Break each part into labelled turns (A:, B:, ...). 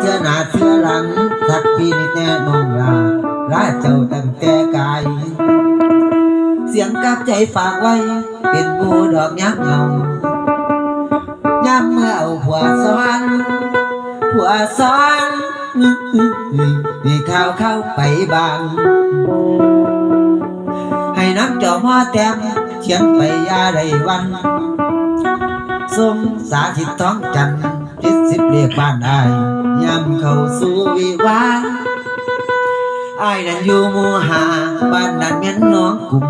A: เชื่อหน้าเชื่อหลังทักพี่นิดแน่นองลาลาเจ้าตั้งแต่กาย เสียงกับใจฝากไว้ เป็นบูดอกยักเงาย้ำเมื่อเอาผัวซ้อนผัวซ้อนมีข้าวเข้าไปบาง ให้น้ำจอมอแต้มเขียนไปยาได้วันสมสาธิตท้องจันทร์พิสิบเรียกบ้านอายย้ เข้าสู่วิวาห์อายนั้นอยู่หมู่หาบ้านนั้นเมียนน้องกลุ่ม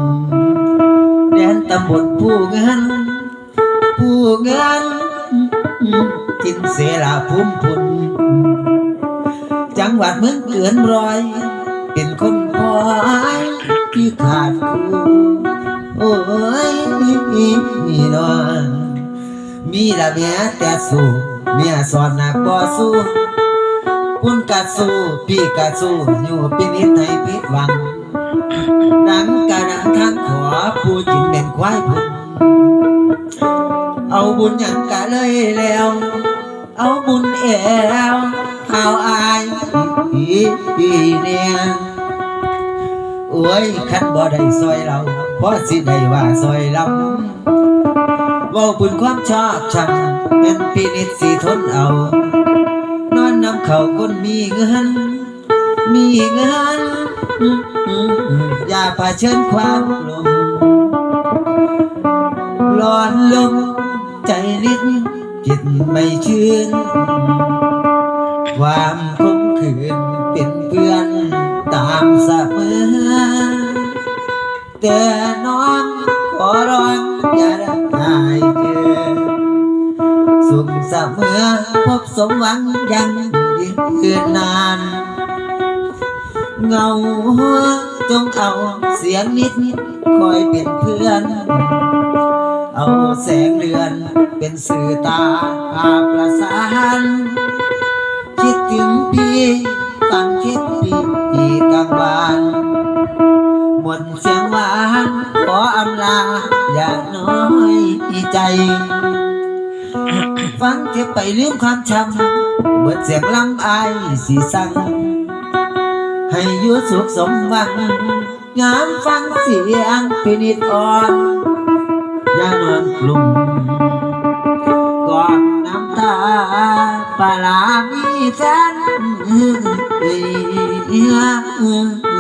A: แดนตำบลผู้เงิน ผู้เงินจินเสลาภูมิพุนจังหวัดเมืองเกินรอย เป็นคนพอยที่ขาดคู่โอ้ยมีนอนมีละเมียแต่สู้เมียสอนหนักบ่สู้ พุ่นกะสู้พี่กะสู้อยู่ปีนิดให้ผิดหวังดังกะดังทางขอผู้จินเป็นควายพุ่นเอาบุญหยังกะเลยแล้ว เอาบุญแอวเอาอายอีเนี่ยโอ้ยคันบ่ได้ซอยเราเพราะสิได้ว่าซอยลำเว่าบุญความชอบชังเป็นพินิจสีทนเอา เขาคนมีเงิน มีเงิน อย่าพาเชิญความลมร้อนลมใจนิดจิตไม่ชื่น ความคมขืนเป็นเพื่อนตามเสมอแต่น้องขอร้องอย่าได้หายเขเสมอ พบสมหวังยังยืนนาน เงาหัวจงเอาเสียงนิดคอยเป็นเพื่อน เอาแสงเดือนเป็นสื่อตาพาประสานคิดถึงพี่ฟังคิดพี่อีกกลางวันหมดเสียงหวานขออำลาอย่าน้อยใจ ฟังเก็บไปลืมความช้ำเบิดเสียงลำอายสีสัง ให้อยู่สุขสมหวัง งามฟังเสียงพินิจอ่อนอย่านอนกลุ่มกอนน้ำตาปลาลามีแฟนเอ้ย